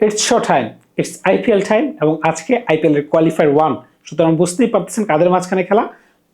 It's show time it's IPL time এবং আজকে IPL এর কোয়ালিফায়ার ওয়ান সুতরাং বুঝতেই পারতেছেন কাদের মাঝখানে খেলা?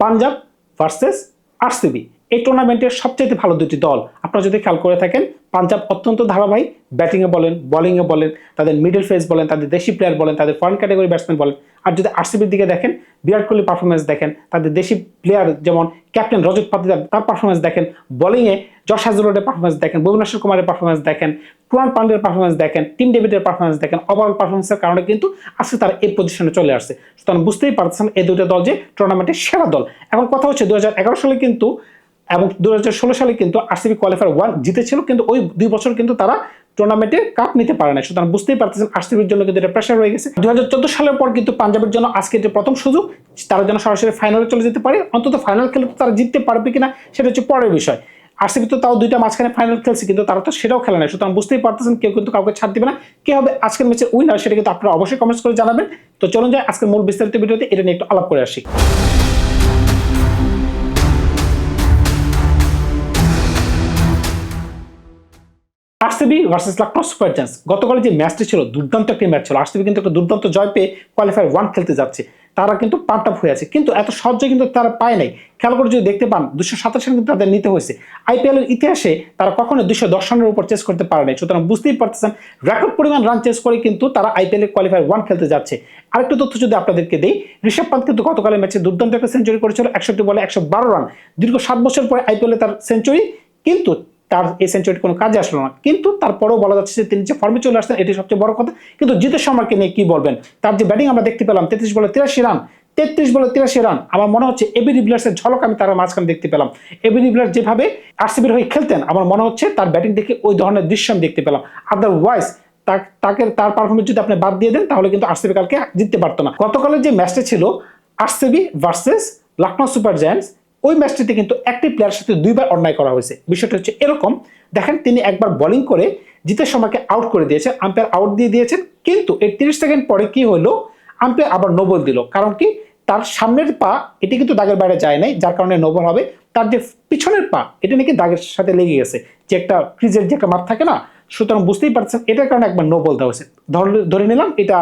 পাঞ্জাব ভার্সেস আরসিবি এই টুর্নামেন্টের সবচেয়ে ভালো দুটি দল। আপনারা যদি খেয়াল করে থাকেন, পাঞ্জাব অত্যন্ত ধারাবাহিক, ব্যাটিংয়ে বলেন, বোলিংয়ে বলেন, তাদের মিডল ফেস বলেন, তাদের দেশি প্লেয়ার বলেন, তাদের ফরেন ক্যাটাগরি ব্যাটসম্যান বলেন। আর যদি আরসিবির দিকে দেখেন, বিরাট কোহলি পারফরমেন্স দেখেন, তাদের দেশি প্লেয়ার যেমন ক্যাপ্টেন রজত পাতিদার তার পারফরমেন্স দেখেন। বোলিংয়ে জশ হাজুরের পারফরমেন্স দেখেন, ভুবনেশ্বর কুমারের পারফরমেন্স দেখেন কুমার পান্ডের পারফরমেন্স দেখেন, টিম ডেভিডের পারফরমেন্স দেখেন। ওভারঅল পারফরমেন্সের কারণে কিন্তু আজকে তারা এই পজিশনে চলে আসছে। সুতরাং বুঝতেই পারছেন এই দুটো দল যে টুর্নামেন্টের সেরা দল। এখন কথা হচ্ছে দু হাজার এগারো সালে কিন্তু এবং দু হাজার ষোলো সালে কিন্তু আরসিবি কোয়ালিফায়ার ওয়ান জিতেছিল, কিন্তু ওই দুই বছর কিন্তু তারা টুর্নামেন্টে কাপ নিতে পারে না সুতরাং বুঝতেই পারতেছেন আরসিবির জন্য কিন্তু এটা প্রেশার হয়ে গেছে। দু হাজার চোদ্দ সালের পর কিন্তু পাঞ্জাবের জন্য আজকে এটা প্রথম সুযোগ, তারা যেন সরাসরি ফাইনালে চলে যেতে পারে। অন্তত ফাইনাল খেলে তারা জিততে পারবে কিনা, সেটা হচ্ছে পরের বিষয়। আরসিবি তো তাও দুইটা মাঝখানে ফাইনাল খেলছে, কিন্তু তারা তো সেটাও খেলে না সুতরাং বুঝতেই পারতেছেন, কেউ কিন্তু কাউকে ছাড় দিবে না। কে হবে আজকের ম্যাচের উইনার সেটা কিন্তু আপনারা অবশ্যই কমেন্টস করে জানাবেন। তো চলুন যাই, আজকের মূল বিস্তারিত ভিডিওতে এটা নিয়ে একটু আলাপ করে আসি। RCB versus Lucknow super giants গতকাল যে ম্যাচটি ছিল, দুর্দান্ত একটি ম্যাচ ছিল। আরসিবি কিন্তু একটা দুর্দান্ত জয় পেয়ে কোয়ালিফায়ার ওয়ান খেলতে যাচ্ছে। তারা কিন্তু পাম্প আপ হয়ে আছে। কিন্তু এত সহজে কিন্তু তারা পায় নাই। খেলা করে যদি দেখতে পান দুশো সাতাশ রান কিন্তু তাদের নিতে হয়েছে। আইপিএল এর ইতিহাসে তারা কখনো দুশো দশ রানের উপর চেস করতে পারে নাই। সুতরাং বুঝতেই পারতেছেন রেকর্ড পরিমাণ রান চেস করে কিন্তু তারা আইপিএল এর কোয়ালিফায়ার ওয়ান খেলতে যাচ্ছে। আরেকটু তথ্য যদি আপনাদেরকে দিই, ঋষভ পান্ত কিন্তু গতকালের ম্যাচে দুর্দান্ত একটা সেঞ্চুরি করেছিল, একষট্টি বলে একশো বারো রান। দীর্ঘ সাত বছর পরে আইপিএল এ তার সেঞ্চুরি কিন্তু তার এই সেঞ্চুরি কোনো কাজে আসলো না। কিন্তু তারপরেও বলা যাচ্ছে যে তিনি যে ফর্মে চলে আসছেন, এটি সবচেয়ে বড় কথা। কিন্তু জিতের শর্মাকে নিয়ে কি বলবেন? তার যে ব্যাটিং আমরা দেখতে পেলাম, তেত্রিশ বলে তিরাশি রান, তেত্রিশ বলে তিরাশি রান। আমার মনে হচ্ছে এবি ডিভিলার্সের ঝলক আমি তার মাঝখানে দেখতে পেলাম। এবি ডিভিলার যেভাবে আরসিবির হয়ে খেলতেন, আমার মনে হচ্ছে তার ব্যাটিং দেখে ওই ধরনের দৃশ্য আমি দেখতে পেলাম। আদারওয়াইজ তাকে, তার পারফরমেন্স যদি আপনি বাদ দিয়ে দেন, তাহলে কিন্তু আরসিবি কালকে জিততে পারতো না। গতকালের যে ম্যাচটা ছিল RCB versus Lucknow super giants ওই ম্যাচটিতে কিন্তু একটি প্লেয়ারের সাথে দুইবার অন্যায় করা হয়েছে। বিষয়টা হচ্ছে এরকম। দেখেন, তিনি একবার বোলিং করে জিতের সময়কে আউট করে দিয়েছেন আম্পায়ার আউট দিয়ে দিয়েছেন। কিন্তু এর তিরিশ সেকেন্ড পরে কি হলো? আম্পায়ার আবার নোবল দিল। কারণ কি? তার সামনের পা, এটি কিন্তু দাগের বাইরে যায় নাই, যার কারণে নোবল হবে। তার যে পিছনের পা, এটা নাকি দাগের সাথে লেগে গেছে। যে একটা ক্রিজের যে একটা মাপ থাকে না, সুতরাং বুঝতেই পারছেন, এটার কারণে একবার নোবল দেওয়া হয়েছে। ধরে নিলাম, এটা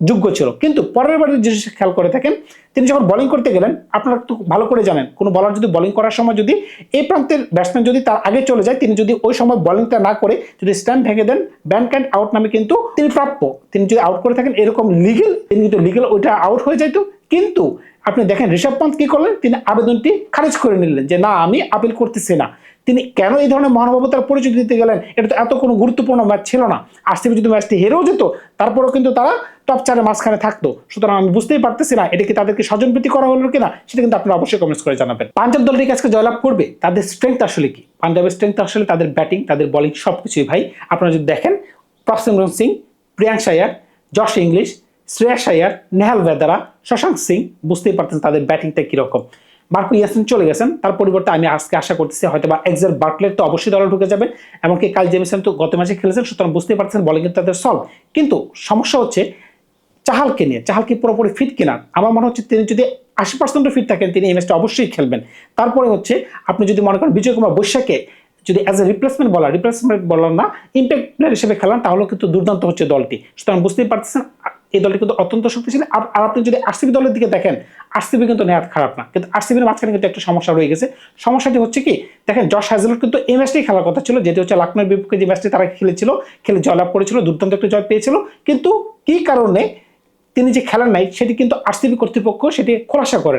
যোগ্য ছিল। কিন্তু পরের বারের যে খেয়াল করে থাকেন, তিনি যখন বলিং করতে গেলেন, আপনারা তো ভালো করে জানেন, কোনো বলার যদি বলিং করার সময় যদি এই প্রান্তের ব্যাটসম্যান যদি তার আগে চলে যায়, তিনি যদি ওই সময় বলিংটা না করে যদি স্ট্যান্ড ভেঙে দেন ব্যান্ড ক্যান্ড আউট নামে কিন্তু তিনি প্রাপ্য। তিনি যদি আউট করে থাকেন, এরকম লিগেল তিনি কিন্তু লিগেল ওইটা আউট হয়ে যাইতো। কিন্তু আপনি দেখেন ঋষভ পন্থ কি করলেন? তিনি আবেদনটি খারিজ করে নিলেন যে, না, আমি আপিল করতেছি না। তিনি কেন এই ধরনের মহানুভবতার পরিচয় দিতে গেলেন? এটা তো এত কোনো গুরুত্বপূর্ণ ম্যাচ ছিল না। আরসিবি যদি ম্যাচটি হেরেও যেত, তারপরেও কিন্তু তারা টপ চারের মাঝখানে থাকতো। সুতরাং আমি বুঝতেই পারতেছি না, এটা কি তাদেরকে স্বজনপ্রীতি করা হলো কিনা, সেটা কিন্তু আপনারা অবশ্যই কমেন্টস করে জানাবেন। পাঞ্জাব দলটি আজকে জয়লাভ করবে? তাদের স্ট্রেংথ আসলে কি? পাঞ্জাবের স্ট্রেংথ আসলে তাদের ব্যাটিং তাদের বলিং সব কিছুই ভাই, আপনারা যদি দেখেন প্রসেমরন সিং প্রিয়াঙ্ক সায়ার যশ ইংলিশ শ্রেয়াস আয়ার, নেহাল বেদারা শশাঙ্ক সিং বুঝতেই পারতেন তাদের ব্যাটিংটা কীরকম। মার্কো ইয়াসিন চলে গেছেন, তার পরিবর্তে আমি আজকে আশা করতেছি হয়তো বা এক্সেল বার্কলেট তো অবশ্যই দলে ঢুকে যাবেন এমনকি কাল জেমিসন তো গত ম্যাচে খেলেছেন, সুতরাং বুঝতেই পারছেন বলে কিন্তু তাদের সলভ কিন্তু সমস্যা হচ্ছে চাহালকে নিয়ে চাহাল কি পুরোপুরি ফিট কিনা? আমার মনে হচ্ছে তিনি যদি আশি পার্সেন্টও ফিট থাকেন, তিনি এই ম্যাচটা অবশ্যই খেলবেন। তারপরে হচ্ছে, আপনি যদি মনে করেন বিজয় কুমার বৈশাখে যদি অ্যাজ এ রিপ্লেসমেন্ট বলার রিপ্লেসমেন্ট বলার না ইম্প্যাক্ট প্লেয়ার হিসেবে খেলান, তাহলেও কিন্তু দুর্দান্ত হচ্ছে দলটি। সুতরাং বুঝতেই পারতেছেন এই দলটি কিন্তু অত্যন্ত শক্তিশালী। আর আপনি যদি আরসিবি দলের দিকে দেখেন, আরসিবি কিন্তু নেহাত খারাপ না। কিন্তু আরসিবির মাঝখানে কিন্তু একটা সমস্যা রয়ে গেছে। সমস্যাটি হচ্ছে কি, দেখেন জশ হ্যাজেলট কিন্তু এই ম্যাচটি খেলার কথা ছিল, যেটি হচ্ছে লখনৌর বিপক্ষে যে ম্যাচটি তারা খেলেছিল, খেলে জয়লাভ করেছিল, দুর্দান্ত একটা জয় পেয়েছিল। কিন্তু কি কারণে তিনি যে খেলার নাই, সেটি কিন্তু আরসিবি কর্তৃপক্ষ সেটি খোলাসা করে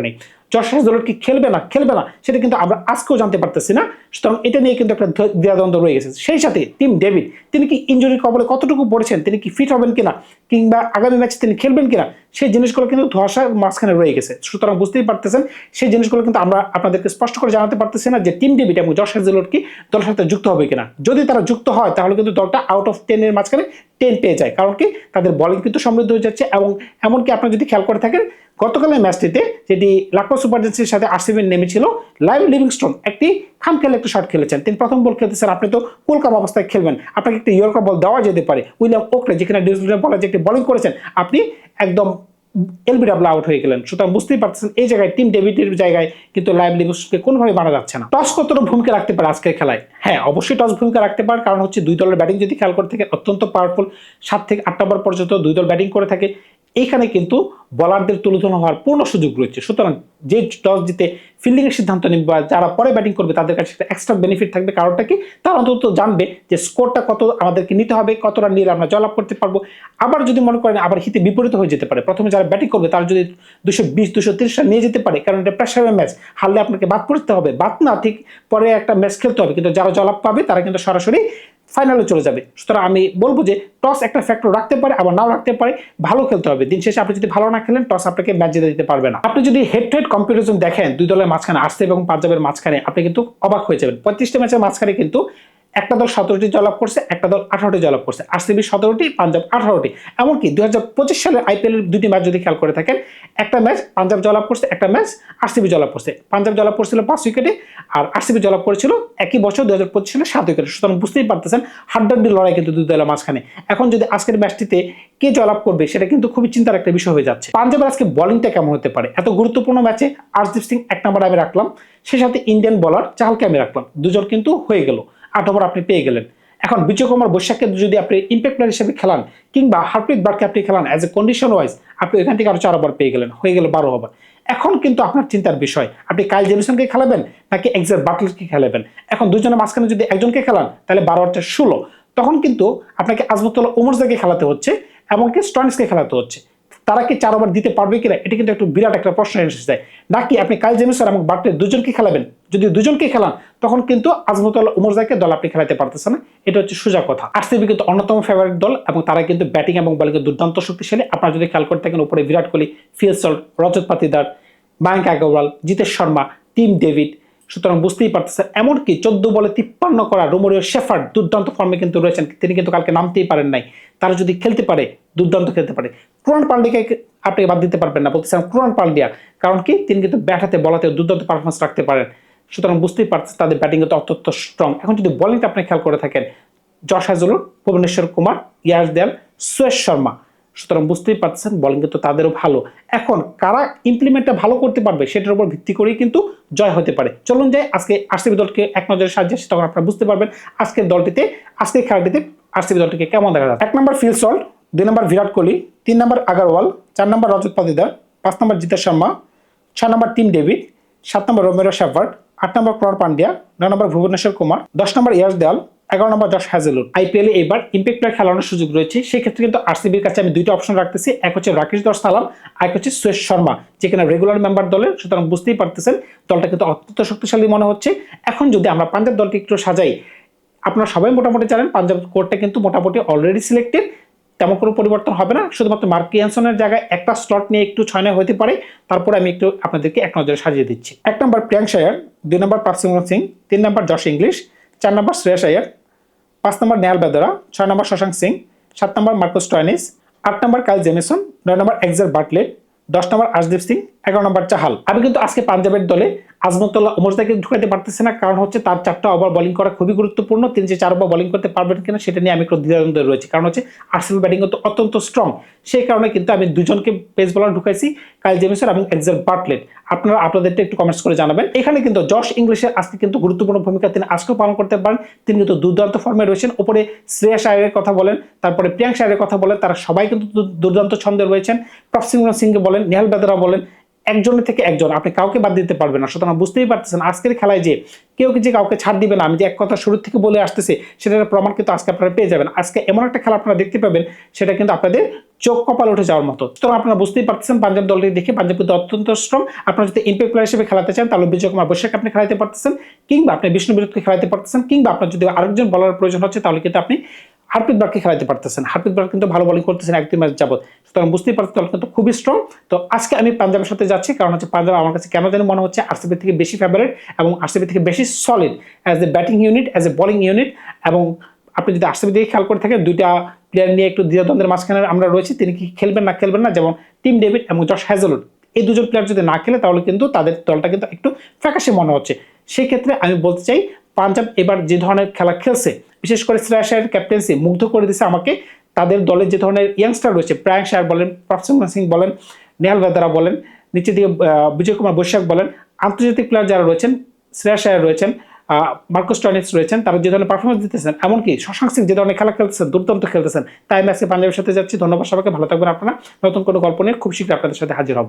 জশ হাজলট কি খেলবে না? খেলবে না। সেটা কিন্তু আমরা আজকেও জানতে পারতেছি না। সুতরাং এটা নিয়ে কিন্তু একটা দ্বিধাদ্বন্দ্ব রয়ে গেছে। সেই সাথে টিম ডেভিড, তিনি কি ইঞ্জুরির কবলে কতটুকু পড়েছেন? তিনি কি ফিট হবেন কিনা? কিংবা আগামী ম্যাচে তিনি খেলবেন কিনা? সেই জিনিসগুলো কিন্তু ধোয়াশার মাঝখানে রয়ে গেছে। সুতরাং বুঝতেই পারতেছেন, সেই জিনিসগুলো কিন্তু আমরা আপনাদেরকে স্পষ্ট করে জানাতে পারতেছি না যে টিম ডেভিড এবং জশ হাজলট কি দলের সাথে যুক্ত হবে কিনা। যদি তারা যুক্ত হয়, তাহলে কিন্তু দলটা আউট অফ টেনের মাঝখানে টেন পেয়ে যায়। কারণ কি? তাদের বলিং কিন্তু সমৃদ্ধ হয়ে যাচ্ছে এবং এমনকি আপনারা যদি খেয়াল করে থাকেন গতকালের ম্যাচটিতে যেটি লাখনৌ সুপার জায়ান্টসের সাথে আরসিবি নেমেছিল, লাইভ লিভিংস্টোন একটি খাম খেলে একটা শট খেলেছেন। তিনি প্রথম বল খেলতেছেন আপনি তো কলকাম অবস্থায় খেলবেন। আপনাকে একটি ইয়র্কার বল দেওয়া যেতে পারে। উইলিয়াম ওকলে যেখানে নিউজিল্যান্ড বলার যে একটি বলিং করেছেন, আপনি একদম এলবি এলবিডাব্লিউ আউট হয়ে গেলেন। সুতরাং বুঝতেই পারতেছেন এই জায়গায় টিম ডেভিডের জায়গায় কিন্তু লাইভ লিভিংস্টোনকে কোনোভাবে মানা যাচ্ছে না। টস কতটা ভূমিকা রাখতে পারে আজকের খেলায়? হ্যাঁ অবশ্যই টস ভূমিকা রাখতে পারে, কারণ হচ্ছে দুই দলের ব্যাটিং যদি খেয়াল করে থাকে, অত্যন্ত পাওয়ারফুল সাত থেকে আট নম্বর পর্যন্ত দুই দল ব্যাটিং করে থাকে। এইখানে কিন্তু বলারদের তুলোধনা হওয়ার পূর্ণ সুযোগ রয়েছে। সুতরাং যে টস জিতে ফিল্ডিংয়ের সিদ্ধান্ত নেবে বা যারা পরে ব্যাটিং করবে, তাদের কাছে একটা এক্সট্রা বেনিফিট থাকবে। কারণটা কি? তারা অন্তত জানবে যে স্কোরটা কত, আমাদেরকে নিতে হবে কত রান নিলে আমরা জয়লাভ করতে পারব। আবার যদি মনে করেন আবার হিতে বিপরীত হয়ে যেতে পারে, প্রথমে যারা ব্যাটিং করবে, তারা যদি দুশো বিশ দুশো তিরিশ রান নিয়ে যেতে পারে, কারণ এটা প্রেশারের ম্যাচ হারলে আপনাকে বাদ পড়তে হবে। বাদ না, ঠিক পরে একটা ম্যাচ খেলতে হবে। কিন্তু যারা জয়লাভ পাবে, তারা কিন্তু সরাসরি ফাইনালে চলে যাবে। সুতরাং আমি বলব যে টস একটা ফ্যাক্টর রাখতে পারে, আবার নাও রাখতে পারে, ভালো খেলতে হবে। দিন শেষে আপনি যদি ভালো না খেলেন টস আপনাকে ম্যাচ জিতে দিতে পারবে না। আপনি যদি হেড টু হেড কম্পিটিশন দেখেন, দুই দলের মাঝখানে আসতে এবং পাঞ্জাবের মাঝখানে, আপনি কিন্তু অবাক হয়ে যাবেন। পঁয়ত্রিশটা ম্যাচের মাঝখানে কিন্তু একটা দল সতেরোটি জয়লাভ করছে, একটা দল আঠারোটি জয়লাভ করছে। আরসিবি সতেরোটি, পাঞ্জাব আঠারোটি। এমনকি দুই হাজার পঁচিশ সালের আইপিএল এর দুটি ম্যাচ যদি খেয়াল করে থাকেন, একটা ম্যাচ পাঞ্জাব জয়লাভ করছে, একটা ম্যাচ আরসিবি জয়লাভ করছে। পাঞ্জাব জয়লাভ করছিল পাঁচ উইকেটে আর আরসিবি জয়লাভ করেছিল একই বছর দু হাজার পঁচিশ সালে সাত উইকেটে। সুতরাং বুঝতেই পারতেছেন হাড্ডাড্ডি লড়াই কিন্তু দুই দলের মাঝখানে। এখন যদি আজকের ম্যাচটিতে কে জয়লাভ করবে, সেটা কিন্তু খুবই চিন্তার একটা বিষয় হয়ে যাচ্ছে। পাঞ্জাবের আজকে বলিংটা কেমন হতে পারে? এত গুরুত্বপূর্ণ ম্যাচে আর্শদীপ সিং এক নম্বরে আমি রাখলাম সে সাথে ইন্ডিয়ান বলার চাহালকে আমি রাখলাম। দুজন কিন্তু হয়ে গেল। আট ওভার আপনি পেয়ে গেলেন। এখন বিজয় কুমার বৈশাখকে যদি আপনি ইম্প্যাক্ট প্লেয়ার হিসেবে খেলান, কিংবা হারপ্রীত বারকে আপনি খেলান অ্যাজ এ কন্ডিশন ওয়াইজ আপনি এখান থেকে আরও চার ওভার পেয়ে গেলেন, হয়ে গেল বারো ওভার। এখন কিন্তু আপনার চিন্তার বিষয়, আপনি কাইল জেমিসনকে খেলাবেন, নাকি এক্সার বাটলারকে খেলাবেন? এখন দুজনের মাঝখানে যদি একজনকে খেলান, তাহলে বারো ওভারটা ষোলো। তখন কিন্তু আপনাকে আজমতুল্লাহ উমরজাকে খেলাতে হচ্ছে এমনকি স্টনিসকে খেলাতে হচ্ছে। তারা কি চার ওভার দিতে পারবে কিনা, এটা কিন্তু একটু বিরাট একটা প্রশ্ন এসে যায় নাকি আপনি কাল জেমিসন এবং বাটলে দুজনকে খেলাবেন? যদি দুজনকে খেলান, তখন কিন্তু আজমতুল্লাহ উমরজাকে দল আপনি খেলাতে পারতেছেন না। এটা হচ্ছে সোজা কথা। আরসিবি কিন্তু অন্যতম ফেভারিট দল এবং তারা কিন্তু ব্যাটিং এবং বলিং দুর্দান্ত শক্তিশালী। আপনারা যদি খেয়াল করে থাকেন, উপরে Virat Kohli Phil Salt Rajat Patidar, Mayank Agarwal, Jitesh Sharma, Tim David, সুতরাং বুঝতেই পারতেছেন। এমনকি চোদ্দ বলে তিপ্পান্ন করা রোমোরিও শেফার্ড দুর্দান্ত ফর্মে কিন্তু রয়েছেন। তিনি কিন্তু কালকে নামতেই পারেন নাই। তারা যদি খেলতে পারে, দুর্দান্ত খেলতে পারে। ক্রোনাল পান্ডিয়াকে আপনি বাদ দিতে পারবেন না বলতেছেন ক্রোনাল পান্ডিয়া। কারণ কি? তিনি কিন্তু ব্যাটাতে বলাতে দুর্দান্ত পারফরমেন্স রাখতে পারেন। সুতরাং বুঝতেই পারছেন তাদের ব্যাটিং কিন্তু অত্যন্ত স্ট্রং এখন যদি বলিংটা আপনি খেয়াল করে থাকেন, যশ হাজলুর ভুবনেশ্বর কুমার ইয়াস দেয়াল, সুয়েশ শর্মা। সুতরাং বুঝতেই পারছেন বলিং কিন্তু তাদেরও ভালো। এখন কারা ইমপ্লিমেন্টটা ভালো করতে পারবে সেটার উপর ভিত্তি করেই কিন্তু জয় হতে পারে। চলুন যাই, আজকে আরসিবি দলকে এক নজরে সাজিয়েছি তখন আপনারা বুঝতে পারবেন আজকের দলটিতে, আজকের খেলাটিতে আরসিবি দলটিকে কেমন দেখা যাচ্ছে। এক নম্বর ফিল সল্ট দুই নম্বর বিরাট কোহলি, তিন নম্বর আগারওয়াল, চার নম্বর রজত পাতিদার, পাঁচ নম্বর জিতা শর্মা, ছয় নম্বর টিম ডেভিড, সাত নম্বর রোমেরো শেফার্ড আট নম্বর প্রণব পান্ডিয়া, নয় নম্বর ভুবনেশ্বর কুমার, দশ নম্বর ইয়াস দেয়াল এগারো নম্বর জশ হ্যাজেলুড আইপিএলে এবার ইম্প্যাক্ট প্লেয়ার খেলানোর সুযোগ রয়েছে। সেক্ষেত্রে কিন্তু আরসিবির কাছে আমি দুইটা অপশন রাখতেছি। এক হচ্ছে রাকেশ দশ সালাম এক হচ্ছে সুয়েশ শর্মা যেখানে রেগুলার মেম্বার দলের, সুতরাং বুঝতেই পারতেছেন দলটা কিন্তু অত্যন্ত শক্তিশালী মনে হচ্ছে। এখন যদি আমরা পাঞ্জাব দলকে একটু সাজাই, আপনারা সবাই মোটামুটি জানেন, পাঞ্জাব কোর্টটা কিন্তু মোটামুটি অলরেডি সিলেক্টেড তেমন কোনো পরিবর্তন হবে না। শুধুমাত্র মার্ক ইয়ানসনের জায়গায় একটা স্লট নিয়ে একটু ছয় নয় হতে পারে। তারপরে আমি একটু আপনাদেরকে এক নজরে সাজিয়ে দিচ্ছি। এক নম্বর প্রিয়াঙ্ক শায়ার, দুই নম্বর পার্সিমন সিং, তিন নম্বর জশ ইংলিশ, চার নম্বর শ্রেয়াস আয়ার পাঁচ নম্বর নেয়াল বেদরা, ছয় নম্বর শশাঙ্ক সিং, সাত নম্বর মার্কোস টয়নিস, আট নম্বর কাইল জেমিসন, নয় নম্বর এক্সার বাটলেট দশ নম্বর আশদীপ সিং, এগারো নম্বর চাহাল। আমি কিন্তু আজকে পাঞ্জাবের দলে আজমতুল্লাহ ওমরদাকে ঢুকাতে পারতেছে না, কারণ হচ্ছে তার চারটা ওভার বোলিং করা খুবই গুরুত্বপূর্ণ। তিনি যে চার ওভার বোলিং করতে পারবেন কিনা সেটা নিয়ে আমি একটু দ্বিধাদ্বন্দ্বে রয়েছে। কারণ হচ্ছে আরসিবি ব্যাটিং কিন্তু অত্যন্ত স্ট্রং সেই কারণে কিন্তু আমি দুজনকে পেস বলার ঢুকাইছি কাইল জেমিসন এবং এক্সার বাটলেট আপনারা আপনাদেরটা একটু কমেন্টস করে জানাবেন। এখানে কিন্তু জশ ইংলিশের আজকে কিন্তু গুরুত্বপূর্ণ ভূমিকা তিনি আজকেও পালন করতে পারেন। তিনি কিন্তু দুর্দান্ত ফর্মে রয়েছেন। ওপরে শ্রেয়া আয়ারের কথা বলেন, তারপরে প্রিয়াঙ্ক আয়ারের কথা বলেন, তারা সবাই কিন্তু দুর্দান্ত ছন্দে রয়েছেন। প্রফসিং সিংকে বলেন, নেহাল বেদরা বলেন একজনের থেকে একজন, আপনি কাউকে বাদ দিতে পারবেন না। সুতরাং বুঝতেই পারতেছেন আজকের খেলায় যে কেউ যে কাউকে ছাড় দিবে না, আমি যে এক কথা শুরু থেকে বলে আসতেছি, সেটার প্রমাণ কিন্তু আজকে আপনারা পেয়ে যাবেন। আজকে এমন একটা খেলা আপনারা দেখতে পাবেন, সেটা কিন্তু আপনাদের চোখ কপাল উঠে যাওয়ার মতো। সুতরাং আপনারা বুঝতেই পারতেছেন পাঞ্জাব দলটি দেখে পাঞ্জাব কিন্তু অত্যন্ত স্ট্রং আপনারা যদি ইম্প্যাক্ট প্লেয়ার হিসেবে খেলাতে চান, তাহলে বিজয় কুমার বৈশাখ আপনি খেলাতে পারতেছেন, কিংবা আপনি বিষ্ণু বিরোধকে খেলাতে পারতেছেন, কিংবা আপনার যদি আরেকজন বলার প্রয়োজন হচ্ছে, তাহলে কিন্তু আপনি হারপ্রীত বারকে খেলাতে পারতেছেন? হারপ্রীত বার কিন্তু ভালো বোলিং করতেছেন এক, দুই ম্যাচ যাবত সুতরাং বুঝতেই পারছেন দল কিন্তু খুবই স্ট্রং তো আজকে আমি পাঞ্জাবের সাথে যাচ্ছি, কারণ হচ্ছে পাঞ্জাব আমার কাছে কেন জানি মনে হচ্ছে আরসিবি থেকে বেশি ফেভারিট এবং আরসিবি থেকে বেশি solid as a batting unit as a bowling unit এবং আপনি যদি আরসিবি দিকে খেয়াল করে থাকেন, দুইটা প্লেয়ার নিয়ে একটু দ্বিধাদ্বন্দ্বের মাঝখানে আমরা রয়েছি। তিনি কি খেলবেন, না খেলবেন না, যেমন টিম ডেভিড এবং জশ হ্যাজলুড এই দুজন প্লেয়ার যদি না খেলে, তাহলে কিন্তু তাদের দলটা কিন্তু একটু ফ্যাকাশে মনে হচ্ছে। সেই ক্ষেত্রে আমি বলতে চাই, পাঞ্জাব এবার যে ধরনের খেলা খেলছে বিশেষ করে শ্রেয়াসের ক্যাপ্টেন্সি মুগ্ধ করে দিছে আমাকে। তাদের দলের যে ধরনের ইয়াংস্টার রয়েছে প্রায়ং শায়ার বলেন প্রফসিং সিং বলেন নেহাল বেদারা বলেন, নিচে দিয়ে বিজয় কুমার বৈশাখ বলেন, আন্তর্জাতিক প্লেয়ার যারা রয়েছেন শ্রেয়া শায়ার রয়েছেন মার্কোস টয়নিস রয়েছেন, তারা যে ধরনের পারফরমেন্স দিতেছেন, এমনকি শশাঙ্ক সিং যে ধরনের খেলা খেলতেছেন, দুর্দান্ত খেলতেছেন, তাই ম্যাচে পাঞ্জাবের সাথে যাচ্ছি। ধন্যবাদ সবাইকে, ভালো থাকবেন আপনারা। নতুন কোনো গল্প নিয়ে খুব শীঘ্রই আপনাদের সাথে হাজির হব।